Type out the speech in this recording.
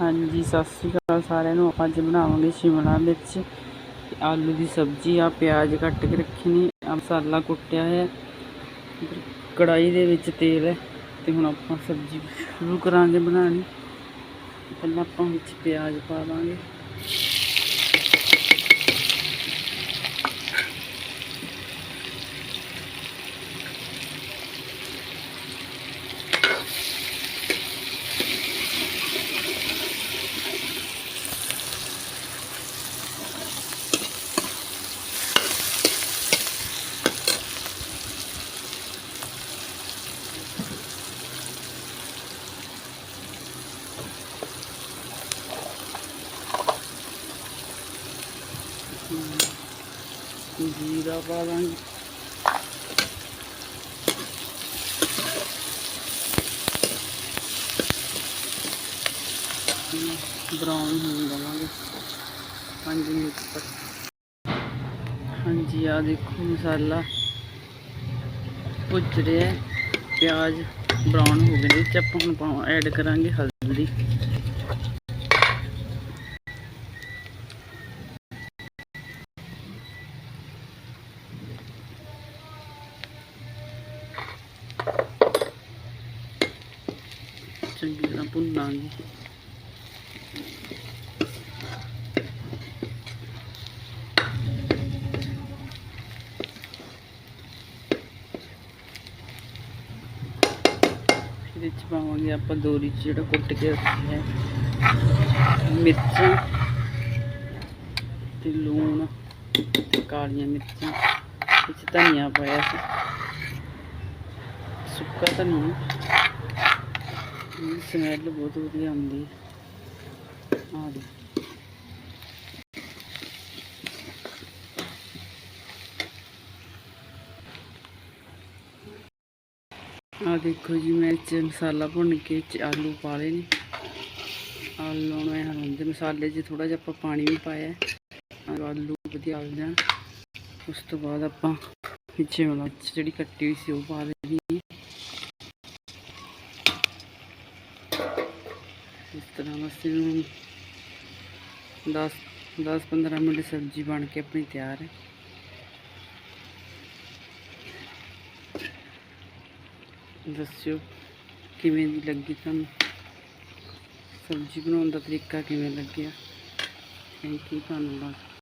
ਹਾਂਜੀ, ਸਤਿ ਸ਼੍ਰੀ ਅਕਾਲ ਸਾਰਿਆਂ ਨੂੰ। ਆਪਾਂ ਅੱਜ ਬਣਾਵਾਂਗੇ ਸ਼ਿਮਲਾ ਮਿਰਚ, ਆਲੂ ਦੀ ਸਬਜ਼ੀ ਆ ਪਿਆਜ਼ ਕੱਟ ਕੇ ਰੱਖੀ ਨੇ ਆ ਮਸਾਲਾ ਕੁੱਟਿਆ ਹੈ ਇੱਧਰ ਕੜਾਈ ਦੇ ਵਿੱਚ ਤੇਲ ਹੈ, ਤੇ ਹੁਣ ਆਪਾਂ ਸਬਜ਼ੀ ਸ਼ੁਰੂ ਕਰਾਂਗੇ ਬਣਾਉਣੀ। ਪਹਿਲਾਂ ਆਪਾਂ ਵਿੱਚ ਪਿਆਜ਼ ਪਾ ਦਾਂਗੇ ਜੀਰਾ ਪਾ ਦਾਂਗੇ। ਬਰਾਊਨ ਹੋਣ ਦੇਵਾਂਗੇ। 5 ਮਿੰਟ ਤੱਕ। ਹਾਂਜੀ ਆ ਦੇਖੋ ਮਸਾਲਾ ਭੁੱਜ ਰਿਹਾ ਪਿਆਜ਼ ਬਰਾਊਨ ਹੋ ਗਏ ਨੇ। ਇਹ ਹੁਣ ਪਾਵਾਂ ਐਡ ਕਰਾਂਗੇ ਹਲਦੀ। ਚੰਗੀ ਤਰ੍ਹਾਂ ਭੁੰਨਾਂਗੇ। ਇਹਦੇ ਵਿੱਚ ਪਾਵਾਂਗੇ ਆਪਾਂ ਦੋਰੀ 'ਚ ਜਿਹੜਾ ਕੁੱਟ ਕੇ ਰੱਖਿਆ ਹੈ। ਮਿਰਚਾਂ ਤੇ ਲੂਣ ਤੇ ਕਾਲੀਆਂ ਮਿਰਚਾਂ। ਵਿੱਚ ਧਨੀਆ ਪਾਇਆ ਸੀ। ਸੁੱਕਾ ਧਨੀਆ। ਸਮੈਲ ਬਹੁਤ ਵਧੀਆ ਆਉਂਦੀ ਆ। ਦੇ ਆ ਦੇਖੋ ਜੀ, ਮੈਂ 'ਚ ਮਸਾਲਾ ਭੁੰਨ ਕੇ 'ਚ ਆਲੂ ਪਾ ਲਏ ਨੇ। ਆਲੂ ਨੂੰ ਐਂ ਹੁੰਦੇ ਮਸਾਲੇ 'ਚ ਥੋੜਾ ਜਿਹਾ ਆਪਾਂ ਪਾਣੀ ਵੀ ਪਾਇਆ। ਆਲੂ ਵਧੀਆ ਗਲ ਜਾਣ। ਉਸ ਤੋਂ ਬਾਅਦ ਆਪਾਂ ਪਿੱਛੇ ਮਿਰਚ ਜਿਹੜੀ ਕੱਟੀ ਹੋਈ ਸੀ ਉਹ ਪਾ ਦੇਣੀ ਇਸ ਤਰ੍ਹਾਂ ਬਸ ਇਹਨੂੰ 10 10 15 ਮਿੰਟ ਸਬਜ਼ੀ ਬਣ ਕੇ ਆਪਣੀ ਤਿਆਰ ਹੈ। ਦੱਸਿਓ, ਕਿਵੇਂ ਦੀ ਲੱਗੀ ਤੁਹਾਨੂੰ? ਸਬਜ਼ੀ ਬਣਾਉਣ ਦਾ ਤਰੀਕਾ ਕਿਵੇਂ ਲੱਗਿਆ? ਥੈਂਕ ਯੂ ਧੰਨਵਾਦ